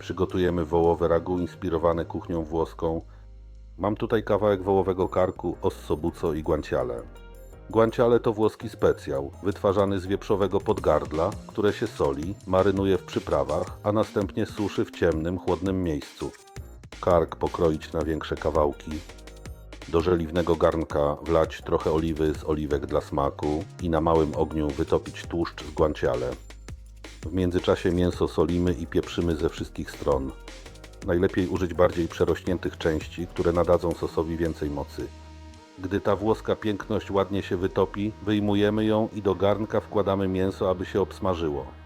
Przygotujemy wołowe ragu inspirowane kuchnią włoską. Mam tutaj kawałek wołowego karku, ossobuco i guanciale. Guanciale to włoski specjał, wytwarzany z wieprzowego podgardla, które się soli, marynuje w przyprawach, a następnie suszy w ciemnym, chłodnym miejscu. Kark pokroić na większe kawałki. Do żeliwnego garnka wlać trochę oliwy z oliwek dla smaku i na małym ogniu wytopić tłuszcz z guanciale. W międzyczasie mięso solimy i pieprzymy ze wszystkich stron. Najlepiej użyć bardziej przerośniętych części, które nadadzą sosowi więcej mocy. Gdy ta włoska piękność ładnie się wytopi, wyjmujemy ją i do garnka wkładamy mięso, aby się obsmażyło.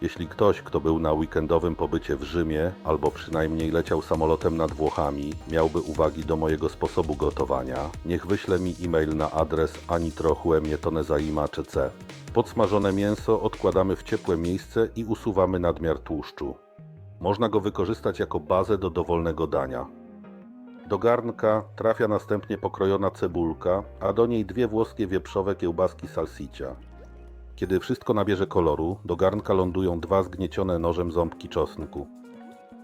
Jeśli ktoś, kto był na weekendowym pobycie w Rzymie, albo przynajmniej leciał samolotem nad Włochami, miałby uwagi do mojego sposobu gotowania, niech wyśle mi e-mail na adres anitrochue.mietonezaima.c. Podsmażone mięso odkładamy w ciepłe miejsce i usuwamy nadmiar tłuszczu. Można go wykorzystać jako bazę do dowolnego dania. Do garnka trafia następnie pokrojona cebulka, a do niej dwie włoskie wieprzowe kiełbaski salsiccia. Kiedy wszystko nabierze koloru, do garnka lądują dwa zgniecione nożem ząbki czosnku.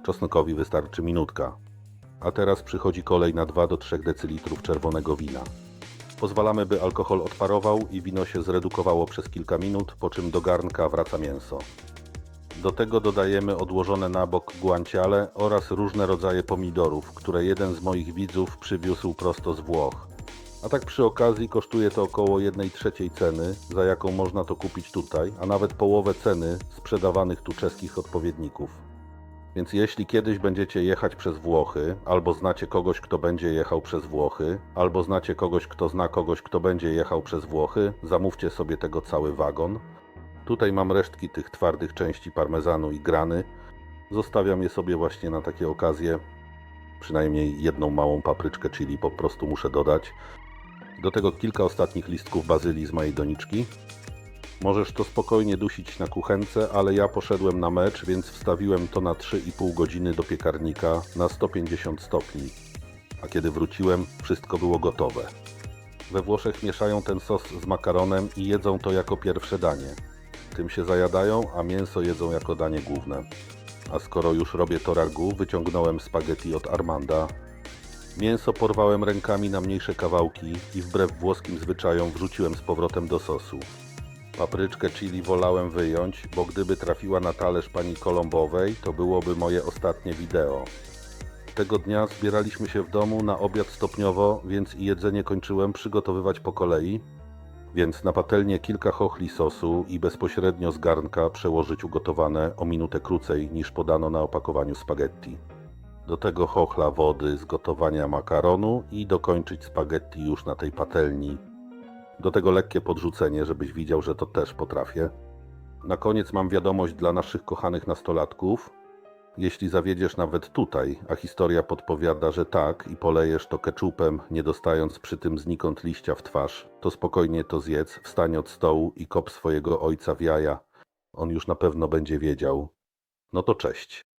Czosnkowi wystarczy minutka. A teraz przychodzi kolej na 2 do 3 dl czerwonego wina. Pozwalamy, by alkohol odparował i wino się zredukowało przez kilka minut, po czym do garnka wraca mięso. Do tego dodajemy odłożone na bok guanciale oraz różne rodzaje pomidorów, które jeden z moich widzów przywiózł prosto z Włoch. A tak przy okazji kosztuje to około 1 trzeciej ceny, za jaką można to kupić tutaj, a nawet połowę ceny sprzedawanych tu czeskich odpowiedników. Więc jeśli kiedyś będziecie jechać przez Włochy, albo znacie kogoś, kto będzie jechał przez Włochy, albo znacie kogoś, kto zna kogoś, kto będzie jechał przez Włochy, zamówcie sobie tego cały wagon. Tutaj mam resztki tych twardych części parmezanu i grany. Zostawiam je sobie właśnie na takie okazje. Przynajmniej jedną małą papryczkę chili po prostu muszę dodać. Do tego kilka ostatnich listków bazylii z mojej doniczki. Możesz to spokojnie dusić na kuchence, ale ja poszedłem na mecz, więc wstawiłem to na 3,5 godziny do piekarnika na 150 stopni. A kiedy wróciłem, wszystko było gotowe. We Włoszech mieszają ten sos z makaronem i jedzą to jako pierwsze danie. Tym się zajadają, a mięso jedzą jako danie główne. A skoro już robię to ragu, wyciągnąłem spaghetti od Armanda. Mięso porwałem rękami na mniejsze kawałki i wbrew włoskim zwyczajom wrzuciłem z powrotem do sosu. Papryczkę chili wolałem wyjąć, bo gdyby trafiła na talerz pani Kolombowej, to byłoby moje ostatnie wideo. Tego dnia zbieraliśmy się w domu na obiad stopniowo, więc i jedzenie kończyłem przygotowywać po kolei, więc na patelnię kilka chochli sosu i bezpośrednio z garnka przełożyć ugotowane o minutę krócej niż podano na opakowaniu spaghetti. Do tego chochla wody z gotowania makaronu i dokończyć spaghetti już na tej patelni. Do tego lekkie podrzucenie, żebyś widział, że to też potrafię. Na koniec mam wiadomość dla naszych kochanych nastolatków. Jeśli zawiedziesz nawet tutaj, a historia podpowiada, że tak i polejesz to keczupem, nie dostając przy tym znikąd liścia w twarz, to spokojnie to zjedz, wstań od stołu i kop swojego ojca w jaja. On już na pewno będzie wiedział. No to cześć.